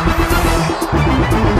Música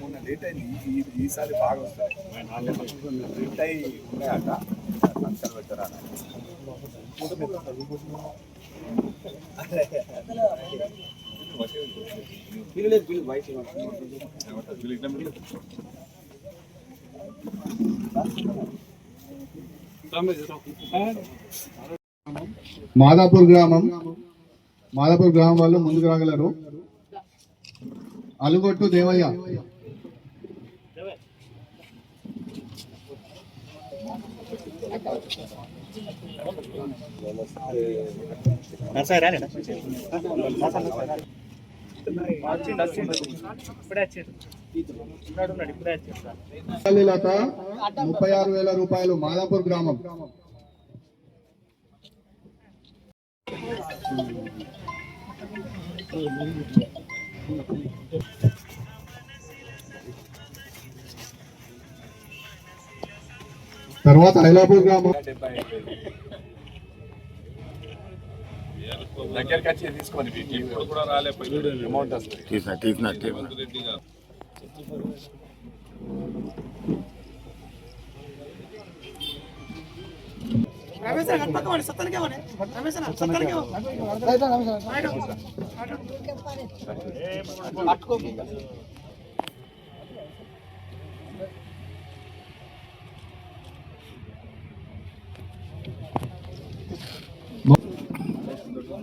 మొన్న లేట్ అయింది ఈసారి బాగా వస్తాయి లేట్ అయి ఉన్నాయట ఫంక్షన్ పెట్టరా మాదాపూర్ గ్రామం మాదాపూర్ గ్రామం వాళ్ళు ముందుకు రాగలరు. అలుగొట్టు దేవయ్య. నమస్తే ముప్పై ఆరు వేల రూపాయలు మాదాపూర్ గ్రామం. తర్వాత ఐలాపూర్ గ్రామం. దగ్గరికి వచ్చి తీసుకోండి ఇప్పుడు కూడా రాలేకపోయింది అమౌంట్ వస్తుంది తీసిన తీసిన తీసిన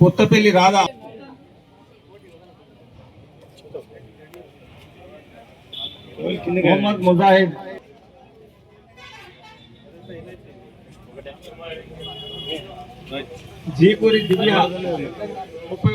కొత్తపల్లి రాధా మొహమ్మద్ ముజాహిద్ జీపూరి దివ్య ముప్పై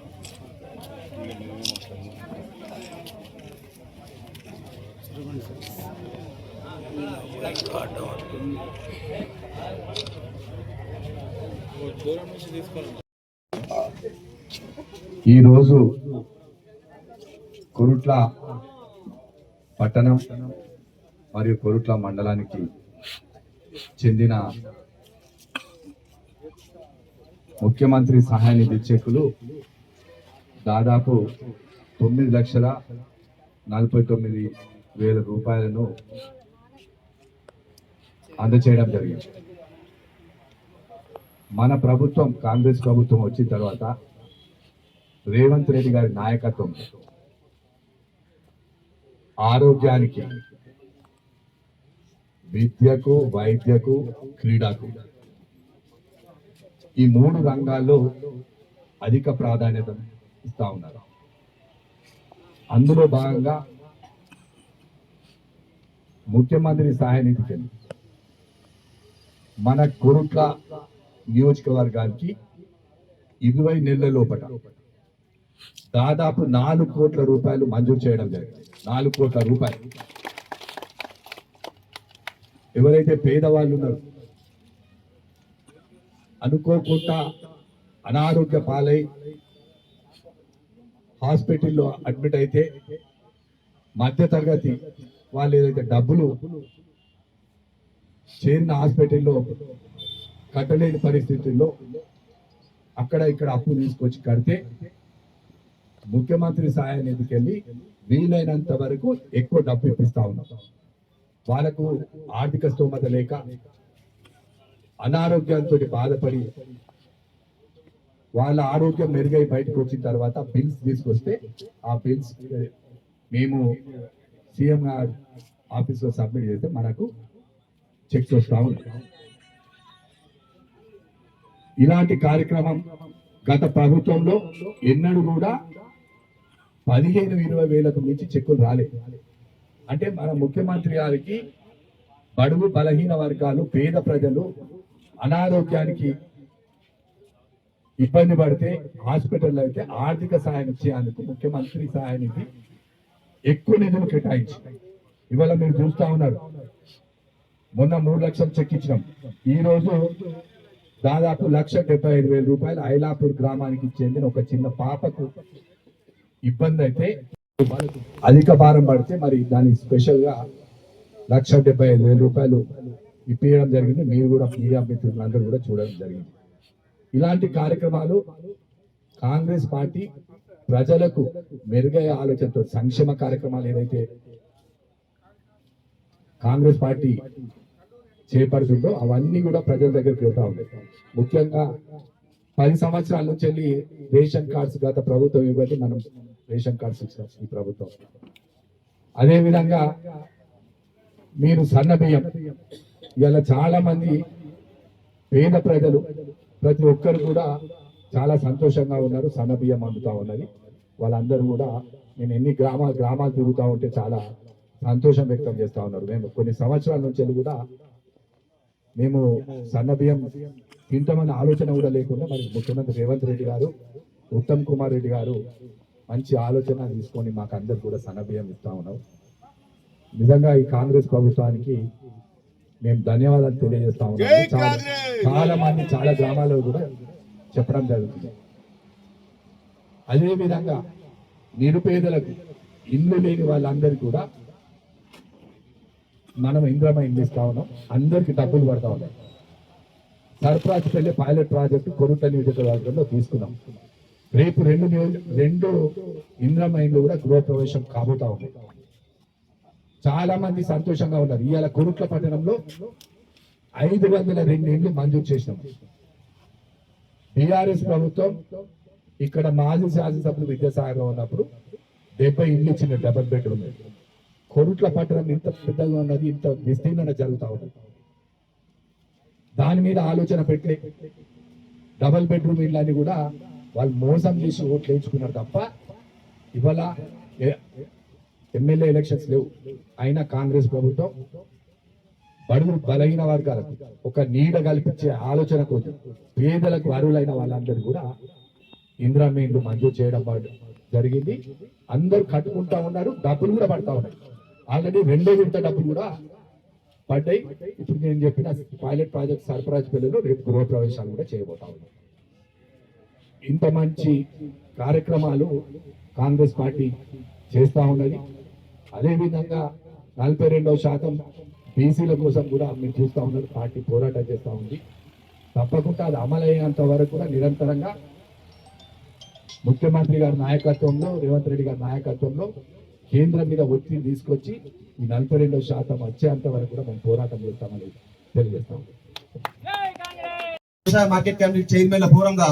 ఈరోజు కొరుట్ల పట్టణం మరియు కొరుట్ల మండలానికి చెందిన ముఖ్యమంత్రి సహాయ నిధి చెక్కులు దాదాపు తొమ్మిది లక్షల నలభై తొమ్మిది వేల రూపాయలను అందచేయడం జరిగింది. మన ప్రభుత్వం కాంగ్రెస్ ప్రభుత్వం వచ్చిన తర్వాత రేవంత్ రెడ్డి గారి నాయకత్వం ఆరోగ్యానికి విద్యకు వైద్యకు క్రీడకు ఈ మూడు రంగాల్లో అధిక ప్రాధాన్యత ఇస్తా ఉన్నారు. అందులో భాగంగా ముఖ్యమంత్రి సహాయ నిధి కింద మన కొరుట్ల నియోజకవర్గానికి ఇరవై నెలల లోపల దాదాపు నాలుగు కోట్ల రూపాయలు మంజూరు చేయడం జరిగింది. నాలుగు కోట్ల రూపాయలు. ఎవరైతే పేదవాళ్ళు ఉన్నారో అనుకోకుండా అనారోగ్య పాలై హాస్పిటల్లో అడ్మిట్ అయితే మధ్య తరగతి వాళ్ళు ఏదైతే డబ్బులు చిన్న హాస్పిటల్లో కట్టలేని పరిస్థితుల్లో అక్కడ ఇక్కడ అప్పు తీసుకొచ్చి కడితే ముఖ్యమంత్రి సహాయ ఎందుకెళ్ళి వీలైనంత వరకు ఎక్కువ డబ్బు ఇప్పిస్తా ఉన్నాం. వాళ్ళకు ఆర్థిక స్తోమత లేక అనారోగ్యంతో బాధపడి వాళ్ళ ఆరోగ్యం మెరుగై బయటకు వచ్చిన తర్వాత బిల్స్ తీసుకొస్తే ఆ బిల్స్ మేము సీఎం గారు ఆఫీస్లో సబ్మిట్ చేస్తే మనకు చెక్స్ వస్తా ఇలాంటి కార్యక్రమం గత ప్రభుత్వంలో ఎన్నడూ కూడా పదిహేను ఇరవై వేలకు మించి చెక్కులు రాలేదు అంటే మన ముఖ్యమంత్రి గారికి బడుగు బలహీన వర్గాలు పేద ప్రజలు అనారోగ్యానికి ఇబ్బంది పడితే హాస్పిటల్లో అయితే ఆర్థిక సాయం ఇచ్చేందుకు ముఖ్యమంత్రి సహాయానికి ఎక్కువ నిధులు కేటాయించి ఇవాళ మీరు చూస్తా ఉన్నారు. మొన్న మూడు లక్షలు చెక్ ఇచ్చినాం. ఈ రోజు దాదాపు లక్ష డెబ్బై ఐదు వేల రూపాయలు ఐలాపూర్ గ్రామానికి చెందిన ఒక చిన్న పాపకు ఇబ్బంది అయితే అధిక భారం పడితే మరి దానికి స్పెషల్గా లక్ష డెబ్బై ఐదు వేల రూపాయలు ఇప్పించడం జరిగింది. మీరు కూడా మీడియా మిత్రులందరూ కూడా చూడడం జరిగింది. ఇలాంటి కార్యక్రమాలు కాంగ్రెస్ పార్టీ ప్రజలకు మెరుగయ్యే ఆలోచనతో సంక్షేమ కార్యక్రమాలు ఏదైతే కాంగ్రెస్ పార్టీ చేపడుతుందో అవన్నీ కూడా ప్రజల దగ్గరికి వెళ్తా ఉన్నాయి. ముఖ్యంగా పది సంవత్సరాల నుంచి వెళ్ళి రేషన్ కార్డ్స్ గత ప్రభుత్వం ఇవ్వబట్టి మనం రేషన్ కార్డ్స్ ఇచ్చాం ఈ ప్రభుత్వం. అదేవిధంగా మీరు సన్న బియ్యం ఇవాళ చాలా మంది పేద ప్రజలు ప్రతి ఒక్కరు కూడా చాలా సంతోషంగా ఉన్నారు సన్న బియ్యం అందుతా ఉన్నది. వాళ్ళందరూ కూడా నేను ఎన్ని గ్రామాలు గ్రామాలు తిరుగుతూ ఉంటే చాలా సంతోషం వ్యక్తం చేస్తూ ఉన్నారు. మేము కొన్ని సంవత్సరాల నుంచి వెళ్ళి కూడా మేము సన్న బియ్యం తింటామన్న ఆలోచన కూడా లేకుండా మరి ముఖ్యమంత్రి రేవంత్ రెడ్డి గారు ఉత్తమ్ కుమార్ రెడ్డి గారు మంచి ఆలోచన తీసుకొని మాకు అందరు కూడా సన్న బియ్యం ఇస్తా ఉన్నాం. నిజంగా ఈ కాంగ్రెస్ ప్రభుత్వానికి మేము ధన్యవాదాలు తెలియజేస్తా ఉన్నాం. చాలా చాలా మంది చాలా గ్రామాల్లో కూడా చెప్పడం జరుగుతుంది. అదే విధంగా నిరుపేదలకు ఇల్లు లేని వాళ్ళందరికీ కూడా మనం ఇంద్రమ ఇల్లు ఉన్నాం. అందరికి డబ్బులు పడతా ఉన్నాయి. సర్ఫరాజ్ వెళ్ళి పైలట్ ప్రాజెక్టు కొరుట నియోజకవర్గంలో తీసుకున్నాం. రేపు రెండు రెండు ఇంద్రమైన్లు కూడా గృహప్రవేశం కాబోతా ఉంది చాలా మంది సంతోషంగా ఉన్నారు. ఇవాళ కొరుట్ల పట్టణంలో ఐదు వందల రెండు ఇండ్లు మంజూరు చేసినాం. బీఆర్ఎస్ ప్రభుత్వం ఇక్కడ మాజీ శాసనసభ్యులు విద్యాసాగర్ ఉన్నప్పుడు డెబ్బై ఇండ్లు ఇచ్చిన డబల్ బెడ్రూమ్. కొరుట్ల పట్టణం ఇంత పెద్దగా ఉన్నది ఇంత విస్తీర్ణంగా జరుగుతా ఉంది దాని మీద ఆలోచన పెట్టే డబల్ బెడ్రూమ్ ఇళ్ళని కూడా వాళ్ళు మోసం చేసి ఓట్లు వేయించుకున్నారు తప్ప ఇవాళ ఎమ్మెల్యే ఎలక్షన్స్ లేవు. అయినా కాంగ్రెస్ ప్రభుత్వం బడుగు బలహీన వర్గాలకు ఒక నీడ కల్పించే ఆలోచన కోసం పేదలకు అరువులైన వాళ్ళందరూ కూడా ఇంద్రామీన్లు మంజూరు చేయడం జరిగింది. అందరూ కట్టుకుంటా ఉన్నారు డబ్బులు కూడా పడతా ఉన్నారు ఆల్రెడీ రెండో విడత డబ్బులు కూడా పడ్డాయి. ఇప్పుడు నేను చెప్పిన పైలట్ ప్రాజెక్ట్ సర్ఫరాజ్ పిల్లలు రేపు గృహప్రవేశాలు కూడా చేయబోతా ఉన్నాం. ఇంత మంచి కార్యక్రమాలు కాంగ్రెస్ పార్టీ చేస్తా ఉన్నది. అదేవిధంగా నలభై రెండవ శాతం బీసీల కోసం కూడా మీరు చూస్తూ ఉన్నారు పార్టీ పోరాటం చేస్తూ ఉంది. తప్పకుండా అది అమలయ్యేంత వరకు కూడా నిరంతరంగా ముఖ్యమంత్రి గారి నాయకత్వంలో రేవంత్ రెడ్డి గారి నాయకత్వంలో కేంద్రం మీద ఒత్తిడి తీసుకొచ్చి ఈ నలభై రెండో శాతం వచ్చేంత వరకు కూడా మేము పోరాటం చేస్తామని తెలియజేస్తాం. వ్యవసాయ మార్కెట్ కమిటీ చైర్మన్ల పూర్వంగా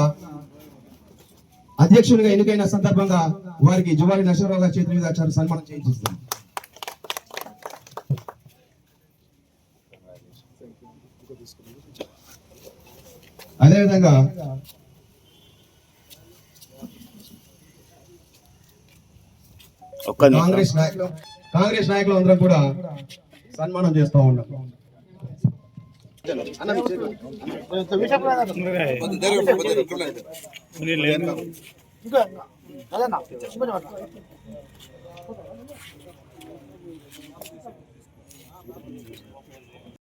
అధ్యక్షుడిగా ఎన్నికైన సందర్భంగా వారికి జువారి నరసింహరావు గారి చేతి మీద చాలా సన్మానం చేయించిస్తాం అదేవిధంగా కాంగ్రెస్ నాయకులు కాంగ్రెస్ నాయకులు అందరం కూడా సన్మానం చేస్తూ ఉన్నాం.